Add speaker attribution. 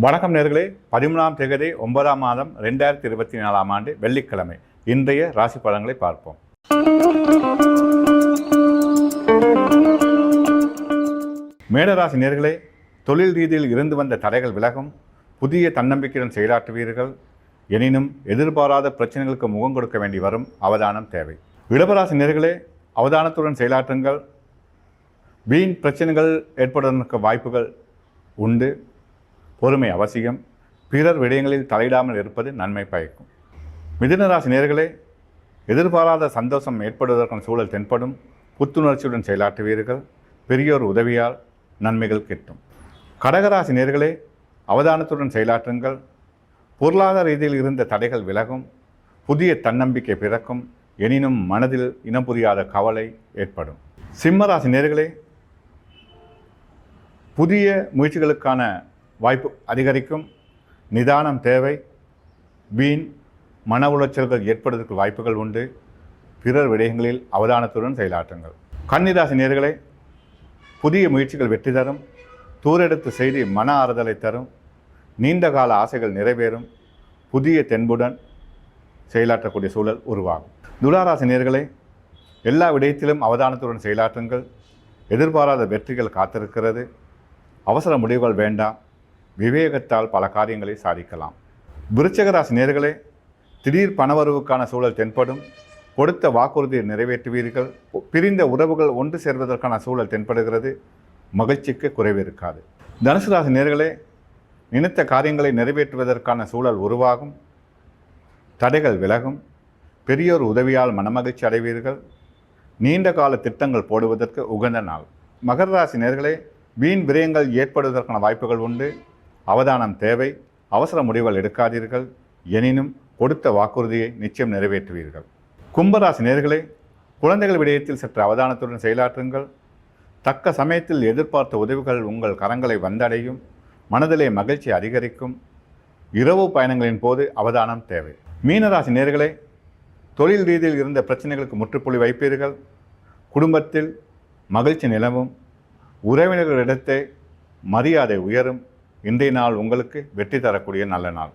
Speaker 1: வணக்கம் நேர்களே. பதிமூணாம் தேதி ஒன்பதாம் மாதம் ரெண்டாயிரத்தி இருபத்தி நாலாம் ஆண்டு வெள்ளிக்கிழமை. இன்றைய ராசி பலன்களை பார்ப்போம். மேடராசி நேர்களே தொழில் ரீதியில் இருந்து வந்த தடைகள் விலகும். புதிய தன்னம்பிக்கையுடன் செயலாற்றுவீர்கள். எனினும் எதிர்பாராத பிரச்சனைகளுக்கு முகம் கொடுக்க வேண்டி வரும் அவதானம் தேவை. இடபராசி நேர்களே அவதானத்துடன் செயலாற்றுங்கள். வீண் பிரச்சனைகள் ஏற்படுவதற்கு வாய்ப்புகள் உண்டு. பொறுமை அவசியம். பிறர் விடயங்களில் தலையிடாமல் இருப்பது நன்மை பயக்கும். மிதுனராசி நேர்களே எதிர்பாராத சந்தோஷம் ஏற்படுவதற்கான சூழல் தென்படும். புத்துணர்ச்சியுடன் செயலாற்றுவீர்கள். பெரியோர் உதவியால் நன்மைகள் கிட்டும். கடகராசி நேர்களே அவதானத்துடன் செயலாற்றுங்கள். பொருளாதார ரீதியில் இருந்த தடைகள் விலகும். புதிய தன்னம்பிக்கை பிறக்கும். எனினும் மனதில் இனம் புரியாத கவலை ஏற்படும். சிம்மராசி நேர்களே புதிய முயற்சிகளுக்கான வாய்ப்பு அதிகரிக்கும் நிதானம் தேவை வீண் மன உளைச்சல்கள் ஏற்படுவதற்கு வாய்ப்புகள் உண்டு. பிறர் விடயங்களில் அவதானத்துடன் செயலாற்றுங்கள். கன்னிராசி நேர்களை புதிய முயற்சிகள் வெற்றி தரும் தூரெடுத்து செய்தி மன ஆறுதலை தரும் நீண்ட கால ஆசைகள் நிறைவேறும் புதிய தென்புடன் செயலாற்றக்கூடிய சூழல் உருவாகும். துளாராசி நேர்களை எல்லா விடயத்திலும் அவதானத்துடன் செயலாற்றுங்கள். எதிர்பாராத வெற்றிகள் காத்திருக்கிறது. அவசர முடிவுகள் வேண்டாம். விவேகத்தால் பல காரியங்களை சாதிக்கலாம். விருச்சகராசி நேர்களே திடீர் பணவரவுக்கான சூழல் தென்படும். கொடுத்த வாக்குறுதியை நிறைவேற்றுவீர்கள். பிரிந்த உறவுகள் ஒன்று சேர்வதற்கான சூழல் தென்படுகிறது. மகிழ்ச்சிக்கு குறைவு இருக்காது. தனுசு ராசி நேர்களே நினைத்த காரியங்களை நிறைவேற்றுவதற்கான சூழல் உருவாகும். தடைகள் விலகும். பெரியோர் உதவியால் மனமகிழ்ச்சி அடைவீர்கள். நீண்ட கால திட்டங்கள் போடுவதற்கு உகந்த நாள். மகர ராசி நேர்களே வீண் விரயங்கள் ஏற்படுவதற்கான வாய்ப்புகள் உண்டு. அவதானம் தேவை. அவசர முடிவுகள் எடுக்காதீர்கள். எனினும் கொடுத்த வாக்குறுதியை நிச்சயம் நிறைவேற்றுவீர்கள். கும்பராசி நேர்களே குழந்தைகள் விடயத்தில் சற்று அவதானத்துடன் செயலாற்றுங்கள். தக்க சமயத்தில் எதிர்பார்த்த உதவிகள் உங்கள் கரங்களை வந்தடையும். மனதிலே மகிழ்ச்சி அதிகரிக்கும். இரவு பயணங்களின் போது அவதானம் தேவை. மீனராசி நேர்களே தொழில் ரீதியில் இருந்த பிரச்சனைகளுக்கு முற்றுப்புள்ளி வைப்பீர்கள். குடும்பத்தில் மகிழ்ச்சி நிலவும். உறவினர்களிடத்தே மரியாதை உயரும். இன்றைய நாள் உங்களுக்கு வெற்றி தரக்கூடிய நல்ல நாள்.